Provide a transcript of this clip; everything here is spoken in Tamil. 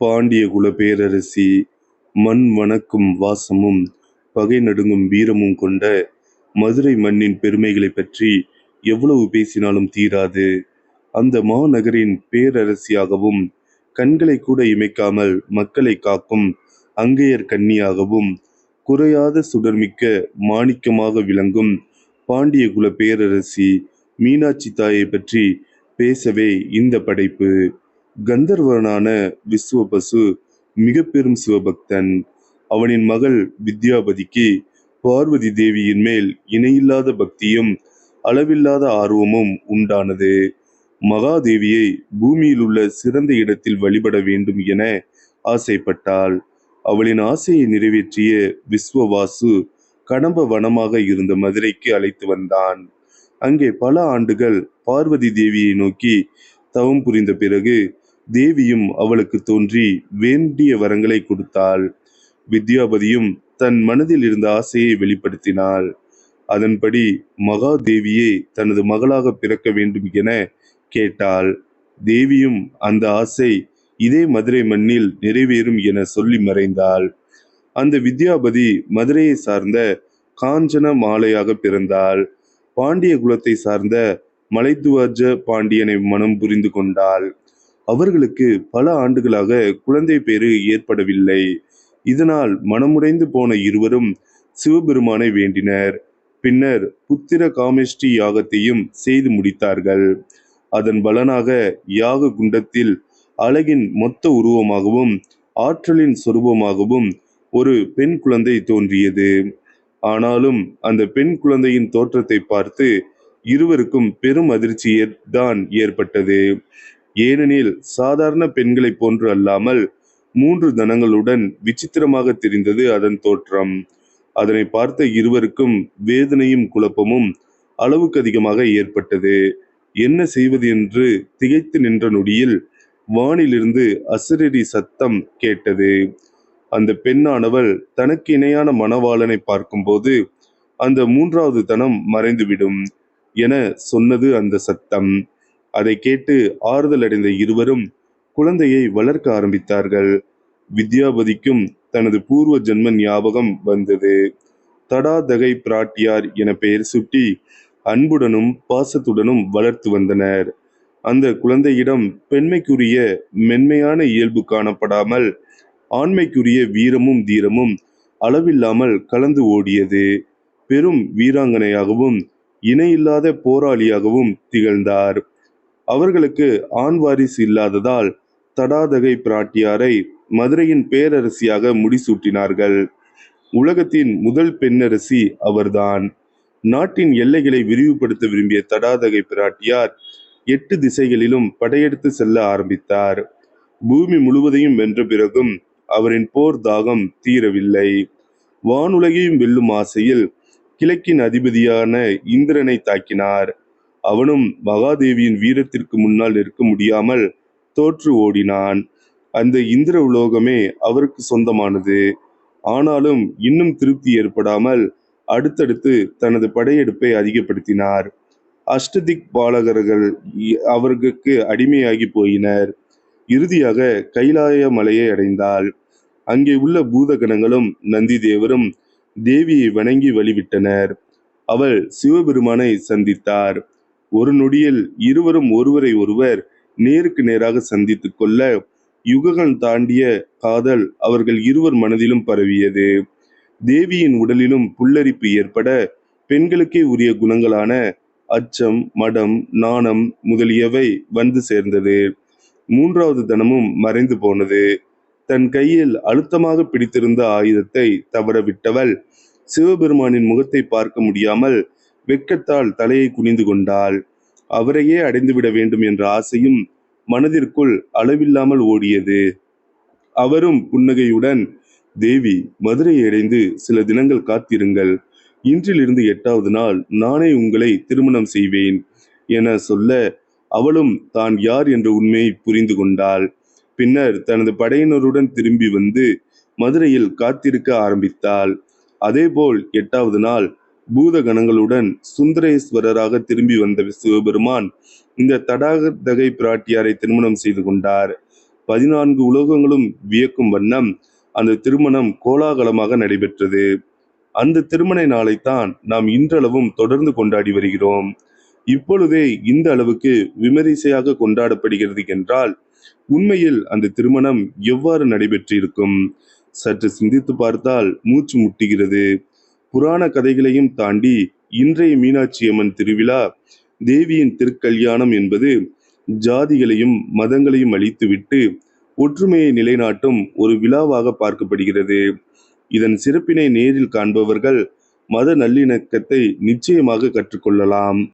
பாண்டிய குல பேரரசி மண் வணக்கும் வாசமும் பகை நடுங்கும் வீரமும் கொண்ட மதுரை மண்ணின் பெருமைகளைப் பற்றி எவ்வளவு பேசினாலும் தீராது. அந்த மாநகரின் பேரரசியாகவும் கண்களை கூட இமைக்காமல் மக்களை காக்கும் அங்கையர் கன்னியாகவும் குறையாத சுடர்மிக்க மாணிக்கமாக விளங்கும் பாண்டியகுல பேரரசி மீனாட்சி தாயைப் பற்றி பேசவே இந்த படைப்பு. கந்தர்வனான விஸ்வபசு மிக பெரும் சிவபக்தன். அவனின் மகள் வித்யாபதிக்கு பார்வதி தேவியின் மேல் இணையில்லாத பக்தியும் அளவில்லாத ஆர்வமும் உண்டானது. மகாதேவியை பூமியில் உள்ள சிறந்த இடத்தில் வழிபட வேண்டும் என ஆசைப்பட்டாள். அவளின் ஆசையை நிறைவேற்றிய விஸ்வவாசு கடம்ப வனமாக இருந்த மதுரைக்கு அழைத்து வந்தான். அங்கே பல ஆண்டுகள் பார்வதி தேவியை நோக்கி தவம் புரிந்த பிறகு தேவியும் அவளுக்கு தோன்றி வேண்டிய வரங்களை கொடுத்தாள். வித்யாபதியும் தன் மனதில் இருந்த ஆசையை வெளிப்படுத்தினாள். அதன்படி மகாதேவியே தனது மகளாகப் பிறக்க வேண்டும் என கேட்டாள். தேவியும் அந்த ஆசை இதே மதுரை மண்ணில் நிறைவேறும் என சொல்லி மறைந்தாள். அந்த வித்யாபதி மதுரையை சார்ந்த காஞ்சன மாலையாக பிறந்தாள். பாண்டிய குலத்தை சார்ந்த மலைத்துவாஜ பாண்டியனை மனம் புரிந்து கொண்டாள். அவர்களுக்கு பல ஆண்டுகளாக குழந்தை பேறு ஏற்படவில்லை. இதனால் மனமுடைந்து போன இருவரும் சிவபெருமானை வேண்டினர். பின்னர் புத்திர காமேஷ்டி யாகத்தையும் செய்து முடித்தார்கள். அதன் பலனாக யாக குண்டத்தில் அழகின் மொத்த உருவமாகவும் ஆற்றலின் சொரூபமாகவும் ஒரு பெண் குழந்தை தோன்றியது. ஆனாலும் அந்த பெண் குழந்தையின் தோற்றத்தை பார்த்து இருவருக்கும் பெரும் அதிர்ச்சி தான் ஏற்பட்டது. ஏனெனில் சாதாரண பெண்களைப் போன்று அல்லாமல் மூன்று தனங்களுடன் விசித்திரமாக தெரிந்தது அதன் தோற்றம். அதனை பார்த்த இருவருக்கும் வேதனையும் குழப்பமும் அளவுக்கு அதிகமாக ஏற்பட்டது. என்ன செய்வது என்று திகைத்து நின்ற நொடியில் வானிலிருந்து அசரீரி சத்தம் கேட்டது. அந்த பெண்ணானவள் தனக்கு இணையான மணவாளனை பார்க்கும்போது அந்த மூன்றாவது தனம் மறைந்துவிடும் என சொன்னது அந்த சத்தம். அதைக் கேட்டு ஆறுதல் அடைந்த இருவரும் குழந்தையை வளர்க்க ஆரம்பித்தார்கள். வித்யாபதிக்கும் தனது பூர்வ ஜென்ம ஞாபகம் வந்தது. தடாதகை பிராட்டியார் என பெயர் சுட்டி அன்புடனும் பாசத்துடனும் வளர்த்து வந்தனர். அந்த குழந்தையிடம் பெண்மைக்குரிய மென்மையான இயல்பு காணப்படாமல் ஆண்மைக்குரிய வீரமும் தீரமும் அளவில்லாமல் கலந்து ஓடியது. பெரும் வீராங்கனையாகவும் இணையில்லாத போராளியாகவும் திகழ்ந்தார். அவர்களுக்கு ஆண் வாரிசு இல்லாததால் தடாதகை பிராட்டியாரை மதுரையின் பேரரசியாக முடிசூட்டினார்கள். உலகத்தின் முதல் பெண்ணரசி அவர்தான். நாட்டின் எல்லைகளை விரிவுபடுத்த விரும்பிய தடாதகை பிராட்டியார் எட்டு திசைகளிலும் படையெடுத்து செல்ல ஆரம்பித்தார். பூமி முழுவதையும் வென்ற பிறகும் அவரின் போர் தாகம் தீரவில்லை. வானுலகையும் வெல்லும் ஆசையில் கிழக்கின் அதிபதியான இந்திரனை தாக்கினார். அவனும் மகாதேவியின் வீரத்திற்கு முன்னால் நிற்க முடியாமல் தோற்று ஓடினான். அந்த இந்திர உலோகமே அவருக்கு சொந்தமானது. ஆனாலும் இன்னும் திருப்தி ஏற்படாமல் அடுத்தடுத்து தனது படையெடுப்பை அதிகப்படுத்தினார். அஷ்டதிக் பாலகர்கள் அவர்களுக்கு அடிமையாகிப் போயினர். இறுதியாக கைலாய மலையை அடைந்தாள். அங்கே உள்ள பூதகணங்களும் நந்தி நந்திதேவரும் தேவியை வணங்கி வழிவிட்டனர். அவள் சிவபெருமானை சந்தித்தார். ஒரு நொடியில் இருவரும் ஒருவரை ஒருவர் நேருக்கு நேராக சந்தித்துக் கொள்ள யுகங்கள் தாண்டிய காதல் அவர்கள் இருவர் மனதிலும் பரவியது. தேவியின் உடலிலும் புல்லரிப்பு ஏற்பட பெண்களுக்கே உரிய குணங்களான அச்சம் மடம் நாணம் முதலியவை வந்து சேர்ந்தது. மூன்றாவது தனமும் மறைந்து போனது. தன் கையில் அழுத்தமாக பிடித்திருந்த ஆயுதத்தை தவறவிட்டவள் சிவபெருமானின் முகத்தை பார்க்க முடியாமல் வெட்கத்தால் தலையை குனிந்து கொண்டாள். அவரையே அடைந்துவிட வேண்டும் என்ற ஆசையும் மனதிற்குள் அளவில்லாமல் ஓடியது. அவரும் புன்னகையுடன் தேவி மதுரையை அடைந்து சில தினங்கள் காத்திருங்கள். இன்றிலிருந்து எட்டாவது நாள் நானே உங்களை திருமணம் செய்வேன் என சொல்ல அவளும் தான் யார் என்ற உண்மையை புரிந்து கொண்டாள். பின்னர் தனது படையினருடன் திரும்பி வந்து மதுரையில் காத்திருக்க ஆரம்பித்தாள். அதேபோல் எட்டாவது நாள் பூத கணங்களுடன் திரும்பி வந்த சிவபெருமான் இந்த தடாகதகை பிராட்டியாரை திருமணம் செய்து கொண்டார். பதினான்கு உலோகங்களும் வியக்கும் வண்ணம் அந்த திருமணம் கோலாகலமாக நடைபெற்றது. அந்த திருமண நாளைத்தான் நாம் இன்றளவும் தொடர்ந்து கொண்டாடி வருகிறோம். இப்பொழுதே இந்த அளவுக்கு விமரிசையாக கொண்டாடப்படுகிறது என்றால் உண்மையில் அந்த திருமணம் எவ்வாறு நடைபெற்றிருக்கும்? சற்று சிந்தித்து பார்த்தால் மூச்சு முட்டுகிறது. புராண கதைகளையும் தாண்டி இன்றைய மீனாட்சி அம்மன் திருவிழா தேவியின் திருக்கல்யாணம் என்பது ஜாதிகளையும் மதங்களையும் அழித்துவிட்டு ஒற்றுமையை நிலைநாட்டும் ஒரு விழாவாக பார்க்கப்படுகிறது. இதன் சிறப்பினை நேரில் காண்பவர்கள் மத நல்லிணக்கத்தை நிச்சயமாக கற்றுக்கொள்ளலாம்.